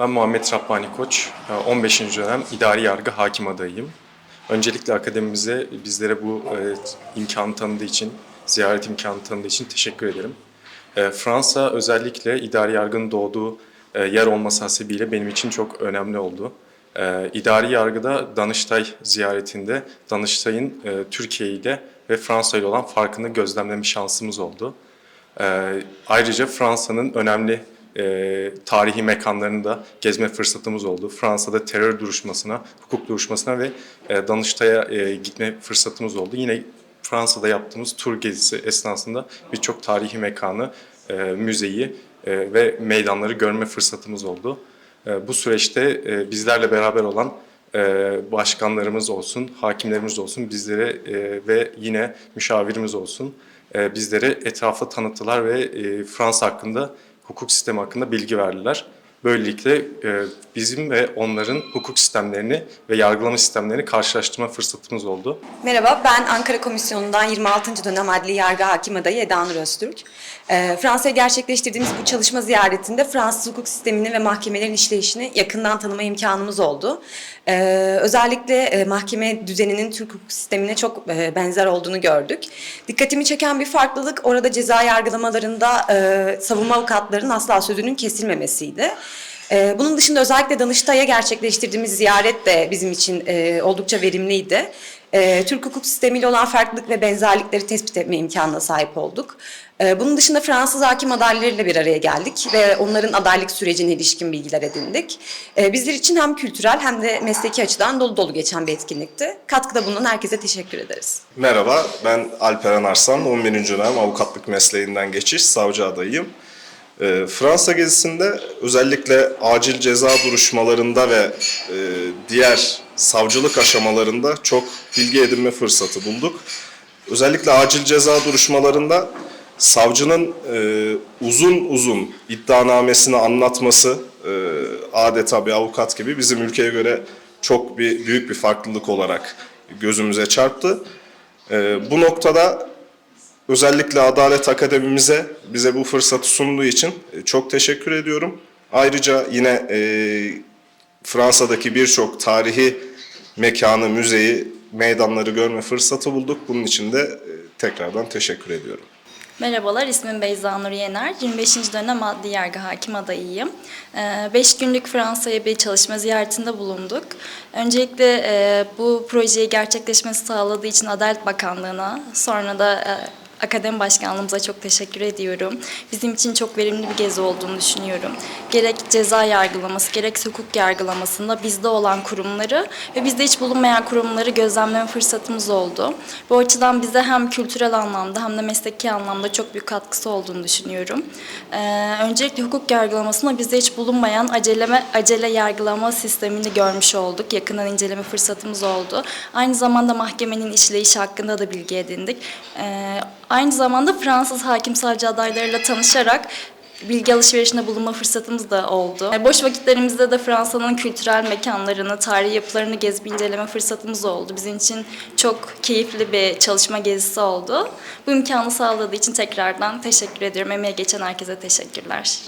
Ben Muhammed Rabbani Koç, e, 15. dönem idari yargı hakim adayıyım. Öncelikle akademimize bizlere bu e, imkanı tanıdığı için, ziyaret imkanı tanıdığı için teşekkür ederim. E, Fransa özellikle idari yargının doğduğu e, yer olması hasebiyle benim için çok önemli oldu. E, İdari yargıda Danıştay ziyaretinde Danıştay'ın e, Türkiye ile ve Fransa ile olan farkını gözlemleme şansımız oldu. Ee, ayrıca Fransa'nın önemli e, tarihi mekanlarını da gezme fırsatımız oldu. Fransa'da terör duruşmasına, hukuk duruşmasına ve e, Danıştay'a e, gitme fırsatımız oldu. Yine Fransa'da yaptığımız tur gezisi esnasında birçok tarihi mekanı, e, müzeyi e, ve meydanları görme fırsatımız oldu. E, bu süreçte e, bizlerle beraber olan e, başkanlarımız olsun, hakimlerimiz olsun, bizlere e, ve yine müşavirimiz olsun e, bizlere etrafı tanıttılar ve Fransa hakkında, hukuk sistemi hakkında bilgi verdiler. Böylelikle e, bizim ve onların hukuk sistemlerini ve yargılama sistemlerini karşılaştırma fırsatımız oldu. Merhaba, ben Ankara Komisyonu'ndan 26. dönem Adli Yargı Hakim Adayı Eda Nur Öztürk. Ee, Fransa'ya gerçekleştirdiğimiz bu çalışma ziyaretinde Fransız hukuk sistemini ve mahkemelerin işleyişini yakından tanıma imkanımız oldu. Ee, özellikle e, mahkeme düzeninin Türk hukuk sistemine çok e, benzer olduğunu gördük. Dikkatimi çeken bir farklılık orada ceza yargılamalarında e, savunma avukatlarının asla sözünün kesilmemesiydi. Ee, Bunun dışında özellikle Danıştay'a gerçekleştirdiğimiz ziyaret de bizim için e, oldukça verimliydi. Ee, Türk hukuk sistemiyle olan farklılık ve benzerlikleri tespit etme imkanına sahip olduk. Ee, Bunun dışında Fransız hakim adaylarıyla bir araya geldik ve onların adaylık sürecine ilişkin bilgiler edindik. Bizler için hem kültürel hem de mesleki açıdan dolu dolu geçen bir etkinlikti. Katkıda bulunan herkese teşekkür ederiz. Merhaba, ben Alperen Arslan, 11. dönem avukatlık mesleğinden geçiş, savcı adayıyım. Ee, Fransa gezisinde özellikle acil ceza duruşmalarında ve e, diğer savcılık aşamalarında çok bilgi edinme fırsatı bulduk. Özellikle acil ceza duruşmalarında savcının e, uzun uzun iddianamesini anlatması e, adeta bir avukat gibi bizim ülkeye göre çok bir büyük bir farklılık olarak gözümüze çarptı. Bu noktada özellikle Adalet Akademimize bize bu fırsatı sunduğu için e, çok teşekkür ediyorum. Ayrıca yine e, Fransa'daki birçok tarihi mekanı, müzeyi, meydanları görme fırsatı bulduk. Bunun için de e, tekrardan teşekkür ediyorum. Merhabalar, ismim Beyza Nur Yener. 25. dönem adli yargı hakim adayıyım. 5 günlük Fransa'ya bir çalışma ziyaretinde bulunduk. Öncelikle e, bu projeyi gerçekleşmesi sağladığı için Adalet Bakanlığı'na, sonra da e, Akademi Başkanlığımıza çok teşekkür ediyorum. Bizim için çok verimli bir gezi olduğunu düşünüyorum. Gerek ceza yargılaması, gerek hukuk yargılamasında bizde olan kurumları ve bizde hiç bulunmayan kurumları gözlemleme fırsatımız oldu. Bu açıdan bize hem kültürel anlamda hem de mesleki anlamda çok büyük katkısı olduğunu düşünüyorum. Ee, öncelikle hukuk yargılamasında bizde hiç bulunmayan aceleme, acele yargılama sistemini görmüş olduk. Yakından inceleme fırsatımız oldu. Aynı zamanda mahkemenin işleyişi hakkında da bilgi edindik. Ee, Aynı zamanda Fransız hakim savcı adaylarıyla tanışarak bilgi alışverişinde bulunma fırsatımız da oldu. E, Boş vakitlerimizde de Fransa'nın kültürel mekanlarını, tarihi yapılarını gezip inceleme fırsatımız oldu. Bizim için çok keyifli bir çalışma gezisi oldu. Bu imkanı sağladığı için tekrardan teşekkür ediyorum. Emeğe geçen herkese teşekkürler.